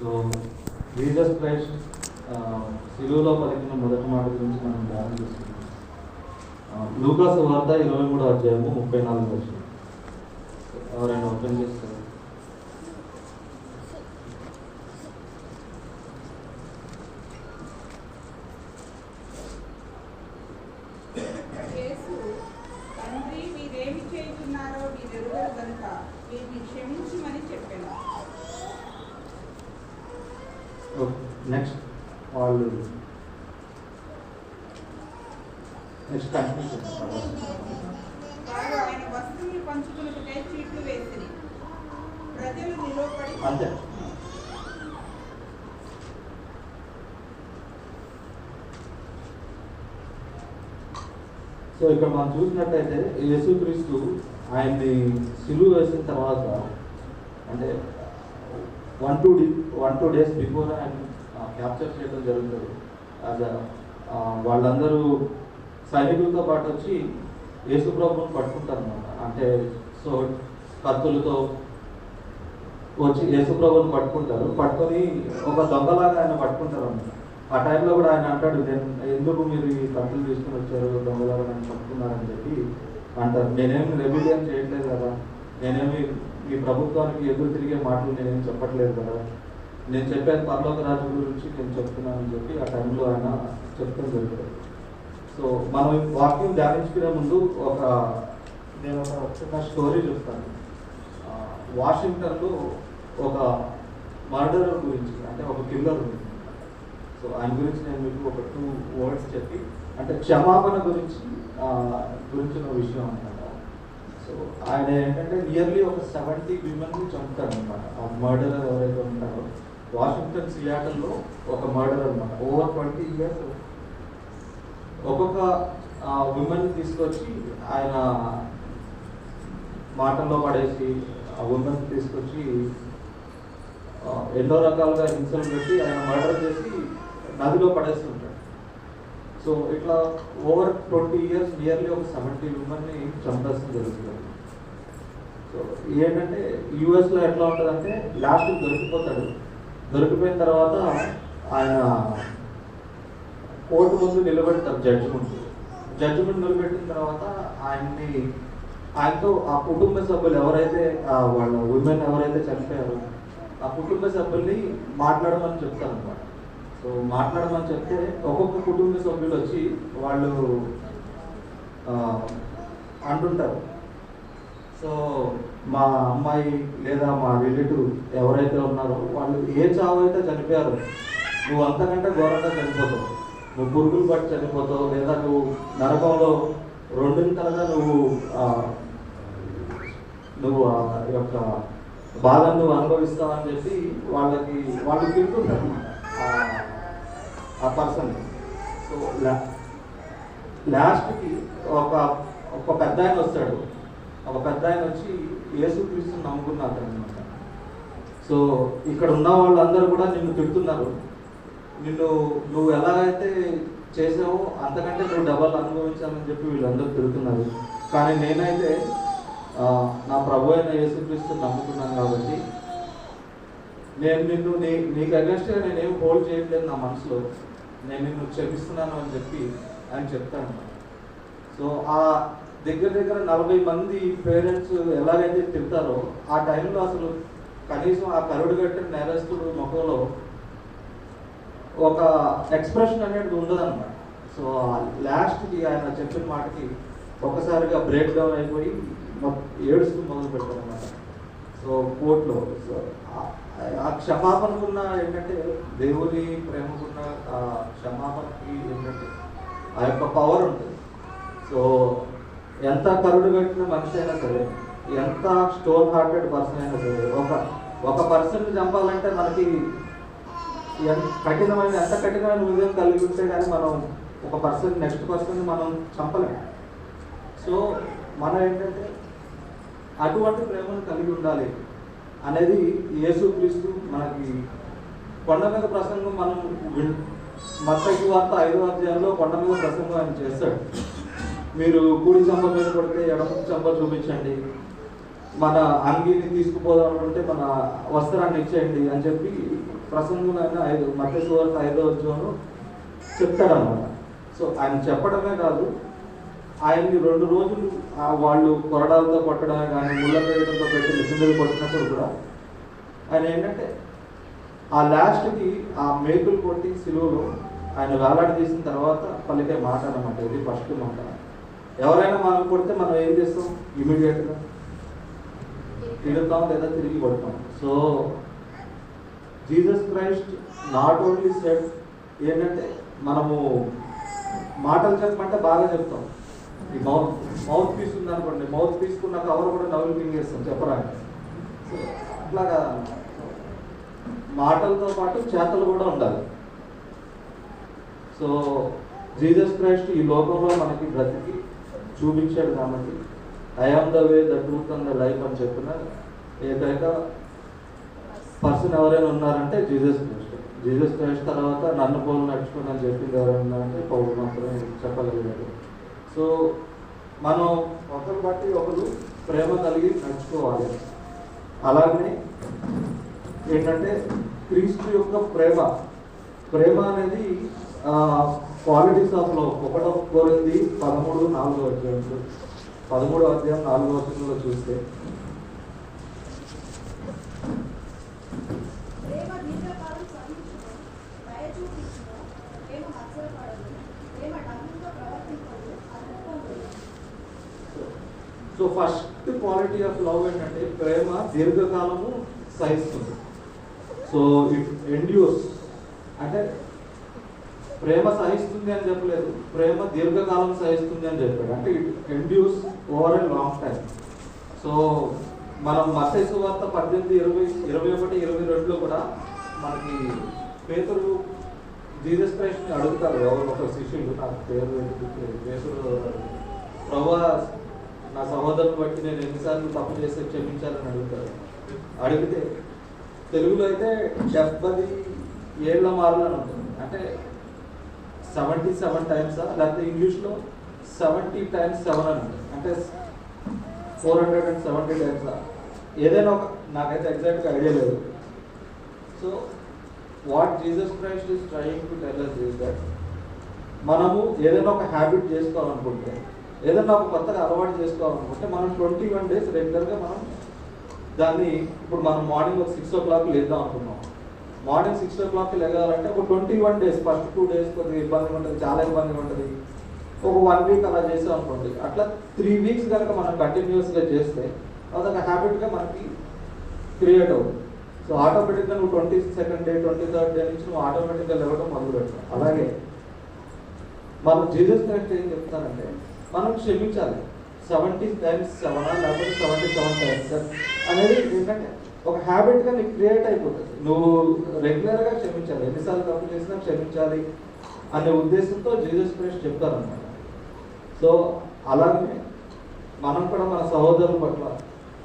So Jesus Christ సిలువులో పలికిన మొదటి మాట గురించి మనం ధ్యానం చేసుకుంటాం uh, లూకాస్ వార్త ఇరవై మూడో అధ్యాయము ముప్పై నాలుగు వచ్చింది. ఎవరైనా ఓపెన్ చేస్తారు? నెక్స్ట్ వాళ్ళు నెక్స్ట్ కంటిన్యూ అంతే. సో ఇక్కడ మనం చూసినట్టయితే యేసుక్రీస్తు ఆయన్ని సిలువ వేసిన తర్వాత అంటే one two D one two days before ఆయన క్యాప్చర్ చేయడం జరుగుతుంది. అది uh, వాళ్ళందరూ సైనికులతో పాటు వచ్చి యేసుప్రభుని పట్టుకుంటారు అనమాట అంటే సో కత్తులతో వచ్చి యేసుప్రభుని పట్టుకుంటారు. పట్టుకొని ఒక దొంగలాగా ఆయన పట్టుకుంటారు అన్నమాట. ఆ టైంలో కూడా ఆయన అంటాడు "నేను ఎందుకు మీరు ఈ కత్తులు తీసుకుని వచ్చారు? దొంగలాగా నన్ను పట్టుకున్నారని చెప్పి అంటారు. నేనేమి రెబిలియన్ చేయట్లేదు కదా. నేనేమి ఈ ప్రభుత్వానికి ఎదురు తిరిగే మాటలు నేనేం చెప్పట్లేదు కదా. నేను చెప్పేది పర్లోక రాజు గురించి నేను చెప్తున్నానని చెప్పి ఆ టైంలో ఆయన చెప్తాం జరుగుతుంది సో మనం ఈ వాక్యం ధ్యానించుకునే ముందు ఒక నేను ఒక చిన్న స్టోరీ చెప్తాను. వాషింగ్టన్లో ఒక మర్డర్ గురించి అంటే ఒక కిల్లర్ గురించి. సో ఆయన గురించి నేను మీకు ఒక టూ వర్డ్స్ చెప్పి అంటే క్షమాపణ గురించి గురించిన విషయం అనమాట సో ఆయన ఏంటంటే నియర్లీ ఒక సెవెంటీ విమెన్ని చంపుతారు అనమాట ఆ మర్డరర్ ఎవరైతే ఉంటారో వాషింగ్టన్ సియాటల్లో ఒక మర్డర్ అనమాట ఓవర్ ట్వంటీ ఇయర్స్ ఒక్కొక్క ఉమెన్ తీసుకొచ్చి ఆయన మాటల్లో పడేసి ఆ ఉమెన్ తీసుకొచ్చి ఎన్నో రకాలుగా హింసలు పెట్టి ఆయన మర్డర్ చేసి నదిలో పడేస్తుంటాడు. సో ఇట్లా ఓవర్ ట్వంటీ ఇయర్స్ నియర్లీ ఒక సెవెంటీ ఉమెన్ని చంపేస్తుంది జరుగుతుంది. సో ఏంటంటే యూఎస్లో ఎట్లా ఉంటుందంటే లాస్ట్ దొరికిపోతాడు. దొరికిపోయిన తర్వాత ఆయన కోర్టు ముందు నిలబెడతారు జడ్జిమెంట్ జడ్జిమెంట్ నిలబెట్టిన తర్వాత ఆయన్ని ఆయనతో ఆ కుటుంబ సభ్యులు ఎవరైతే వాళ్ళ ఉమెన్ ఎవరైతే చనిపోయారో ఆ కుటుంబ సభ్యుల్ని మాట్లాడమని చెప్తారు అనమాట సో మాట్లాడమని చెప్తే ఒక్కొక్క కుటుంబ సభ్యులు వచ్చి వాళ్ళు అంటుంటారు. సో మా అమ్మాయి లేదా మా రిలేటివ్ ఎవరైతే ఉన్నారో వాళ్ళు ఏ చావు అయితే చనిపోయారు నువ్వు అంతకంటే ఘోరంగా చనిపోతావు. నువ్వు పురుగులు పట్టి చనిపోతావు లేదా నువ్వు నరకంలో రెండింతలుగా నువ్వు నువ్వు యొక్క బాధను నువ్వు అనుభవిస్తావని చెప్పి వాళ్ళకి వాళ్ళు తింటుంటారు ఆ- పర్సన్ సో లాస్ట్కి ఒక ఒక పెద్ద ఆయన వస్తాడు. ఒక పెద్ద ఆయన వచ్చి యేసుక్రీస్తుని నమ్ముకున్నాడు అనమాట సో ఇక్కడ ఉన్న వాళ్ళందరూ కూడా నిన్ను తిడుతున్నారు. నిన్ను నువ్వు ఎలాగైతే చేసావో అంతకంటే నువ్వు డబల్ అనుభవించాలని చెప్పి వీళ్ళందరూ తిడుతున్నారు. కానీ నేనైతే నా ప్రభు అయిన యేసుక్రీస్తు నమ్ముకున్నాను కాబట్టి నేను నిన్ను నీ నీకు అగెన్స్ట్గా నేనేం హోల్డ్ చేయట్లేదు నా మనసులో. నేను నిన్ను క్షమిస్తున్నాను అని చెప్పి ఆయన చెప్తాను సో ఆ దగ్గర దగ్గర నలభై మంది పేరెంట్స్ ఎలాగైతే తిడతారో ఆ టైంలో అసలు కనీసం ఆ కరుడు కట్టిన నేరస్తుడు ముఖంలో ఒక ఎక్స్ప్రెషన్ అనేది ఉండదన్నమాట. సో సో లాస్ట్కి ఆయన చెప్పిన మాటకి ఒకసారిగా బ్రేక్ డౌన్ అయిపోయి ఏడుస్తూ మొదలు పెట్టారు అన్నమాట సో కోర్టులో సో ఆ- క్షమాపణకున్న ఏంటంటే దేవుని ప్రేమకున్న ఆ క్షమాపణకి ఏంటంటే ఆ యొక్క పవర్ ఉంటుంది. సో ఎంత కరుడు కట్టిన మనిషి అయినా సరే ఎంత స్టోన్ హార్టెడ్ పర్సన్ అయినా సరే ఒక ఒక పర్సన్ చంపాలంటే మనకి ఎంత కఠినమైన ఎంత కఠినమైన హృదయం కలిగి ఉంటే కానీ మనం ఒక పర్సన్ నెక్స్ట్ పర్సన్ మనం చంపలేము సో మనం ఏంటంటే అటువంటి ప్రేమను కలిగి ఉండాలి అనేది యేసుక్రీస్తు మనకి కొండ మీద ప్రసంగం మనం మత్తకి వార్త ఐదో అధ్యాయంలో కొండ మీద ప్రసంగం ఆయన చేస్తాడు. మీరు కూడి చంప మీద పడితే ఎడమ చంప చూపించండి. మన అంగీని తీసుకుపోదాం అనుకుంటే మన వస్త్రాన్ని ఇచ్చేయండి అని చెప్పి ప్రసంగం ఆయన ఐదు మత్స్య వార్త ఐదో అధ్యాయంలో చెప్తాడనమాట సో ఆయన చెప్పడమే కాదు ఆయన్ని రెండు రోజులు వాళ్ళు కొరడాలతో కొట్టడం కానీ ముళ్ళ పెట్టడంతో పెట్టి మిషన్ కొట్టినప్పుడు కూడా ఆయన ఏంటంటే ఆ లాస్ట్కి ఆ మేకులు కొట్టి సిలువలో ఆయన వేలాడి తీసిన తర్వాత పలికే మాట అనమాట ఇది ఫస్ట్ మాట. ఎవరైనా మనం కొడితే మనం ఏం చేస్తాం? ఇమీడియట్గా తిడతాం లేదా తిరిగి కొడతాం. So Jesus Christ not only set ఏంటంటే మనము మాటలు చెప్పమంటే బాగా చెప్తాం. ఈ మౌత్ మౌత్ పీస్ ఉందనుకోండి మౌత్ పీస్ ఉన్న కవర్ కూడా డబుల్ మింగేస్తాం చెప్పడానికి సో అట్లాగా మాటలతో పాటు చేతలు కూడా ఉండాలి. సో జీసస్ క్రైస్ట్ ఈ లోకంలో మనకి బ్రతికి చూపించాడు కాబట్టి I am the way the truth and the life అని చెప్పిన ఏకైక పర్సన్ ఎవరైనా ఉన్నారంటే జీసస్ క్రైస్ట్. జీసస్ క్రైస్ట్ తర్వాత నన్ను పోలు నడుచుకుని అని చెప్పింది ఎవరైనా ఉన్నారంటే పౌరులు మాత్రమే చెప్పగలిగారు సో మనం ఒకరు బట్టి ఒకరు ప్రేమ కలిగి నడుచుకోవాలి. అలాగనే ఏంటంటే క్రీస్తు యొక్క ప్రేమ ప్రేమ అనేది క్వాలిటీస్ ఆఫ్లో ఒకటో కోరింది పదమూడు నాలుగో అధ్యాయం పదమూడో అధ్యాయం నాలుగో వచనంలో చూస్తే. ప్రేమ దీర్ఘకాలం సహించును, దయ ప్రేమ మత్సరపడదు, so first quality of love ఏంటంటే ప్రేమ దీర్ఘకాలము సహిస్తుంది. సో ఇట్ ఎండ్యూస్ అంటే ప్రేమ సహిస్తుంది అని చెప్పలేదు. ప్రేమ దీర్ఘకాలం సహిస్తుంది అని చెప్పాడు. అంటే it endures over a long time so మనం మత్స్సు వార్త పద్దెనిమిది ఇరవై ఇరవై ఒకటి ఇరవై రెండులో కూడా మనకి పేతురు జీసస్ క్రైస్ట్ని అడుగుతారు. ఎవరు ఒక శిష్యులు నాకు పేరు గుర్తులేదు. పేతురు ప్రభా నా సహోదరుని బట్టి నేను ఎన్నిసార్లు తప్పు చేస్తే క్షమించాలని అడుగుతారు. అడిగితే తెలుగులో అయితే డెబ్బది ఏళ్ళ మారులు అని ఉంటుంది అంటే సెవెంటీ సెవెన్ టైమ్సా లేకపోతే ఇంగ్లీష్లో సెవెంటీ టైమ్స్ సెవెన్ అని ఉంటుంది అంటే ఫోర్ హండ్రెడ్ అండ్ సెవెంటీ టైమ్సా ఏదైనా ఒక నాకైతే ఎగ్జాక్ట్గా ఐడియా లేదు so what Jesus Christ is trying to tell us is that మనము ఏదైనా ఒక హ్యాబిట్ చేసుకోవాలనుకుంటే ఏదైనా ఒక కొత్తగా అలవాటు చేసుకోవాలనుకుంటే మనం ట్వంటీ వన్ డేస్ రెగ్యులర్గా మనం దాన్ని ఇప్పుడు మనం మార్నింగ్ ఒక సిక్స్ ఓ క్లాక్ లేద్దాం అనుకున్నాం. మార్నింగ్ సిక్స్ ఓ క్లాక్ లేగాలంటే ఒక twenty one days first two days కొద్దిగా ఇబ్బంది ఉంటుంది చాలా ఇబ్బంది ఉంటుంది. ఒక వన్ వీక్ అలా చేసాం అనుకోండి అట్లా త్రీ వీక్స్ కనుక మనం కంటిన్యూస్గా చేస్తే అదొక హ్యాబిట్గా మనకి క్రియేట్ అవుతుంది. సో ఆటోమేటిక్గా నువ్వు twenty second day twenty third day నుంచి నువ్వు ఆటోమేటిక్గా లేవడం మొదలు పెట్టావు అలాగే మనం జీజస్ కరెక్ట్ ఏం చెప్తానంటే మనం క్షమించాలి. సెవెంటీ టైమ్స్ సెవెన్ లేకపోతే సెవెంటీ సెవెన్ టైమ్స్ అనేది ఏంటంటే ఒక హ్యాబిట్గా నీకు క్రియేట్ అయిపోతుంది. నువ్వు రెగ్యులర్గా క్షమించాలి. ఎన్నిసార్లు తప్పు చేసినా క్షమించాలి అనే ఉద్దేశంతో జీసస్ క్రైస్ట్ చెప్తారనమాట సో అలాగే మనం కూడా మన సహోదరుల పట్ల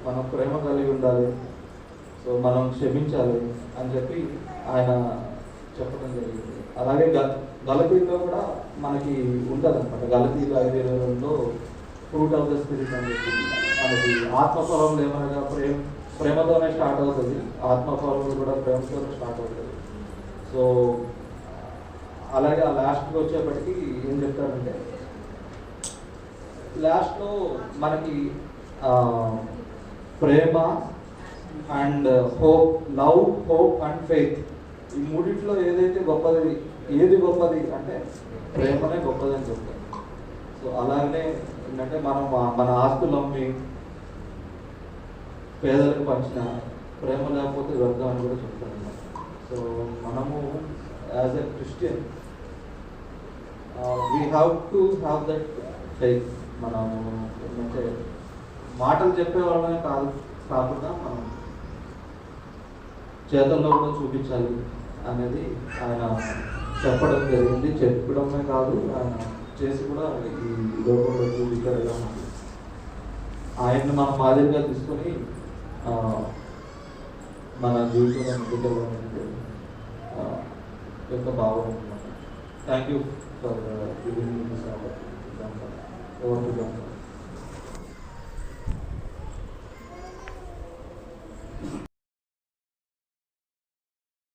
మనం ప్రేమ కలిగి ఉండాలి. సో మనం క్షమించాలి అని చెప్పి ఆయన చెప్పడం జరిగింది. అలాగే గలపీలో కూడా మనకి ఉంటుంది అనమాట గలపీ లైబ్రరీలో ఫ్రూట్ ఆఫ్ ద స్పిరిట్ అని చెప్పి మనకి ఆత్మఫలం ఏమనగా ప్రేమ ప్రేమతోనే స్టార్ట్ అవుతుంది. ఆత్మఫలం కూడా ప్రేమతోనే స్టార్ట్ అవుతుంది. సో అలాగే ఆ లాస్ట్కి వచ్చేప్పటికి ఏం చెప్తాడంటే లాస్ట్లో మనకి ప్రేమ and hope love hope and faith. ఈ మూడిట్లో ఏదైతే గొప్పది ఏది గొప్పది అంటే ప్రేమనే గొప్పది అని చెప్తారు. సో అలాగనే ఏంటంటే మనం మన ఆస్తులు అమ్మి పేదలకు పంచిన ప్రేమ లేకపోతే వ్యర్థం అని కూడా చెప్తారు సో మనము as a Christian we have to have that faith మనము ఏంటంటే మాటలు చెప్పే వాళ్ళమే కాదు కాకుండా మనం చేతల్లో కూడా చూపించాలి అనేది ఆయన చెప్పడం జరిగింది. చెప్పడమే కాదు ఆయన చేసి కూడా ఈ లోకంలో చూపించారు. ఆయన్ని మన మాదిరిగా తీసుకొని మన జీవితంలో ముందుకెళ్ళాలంటే యొక్క భావం అనమాట thank you for giving this opportunity over to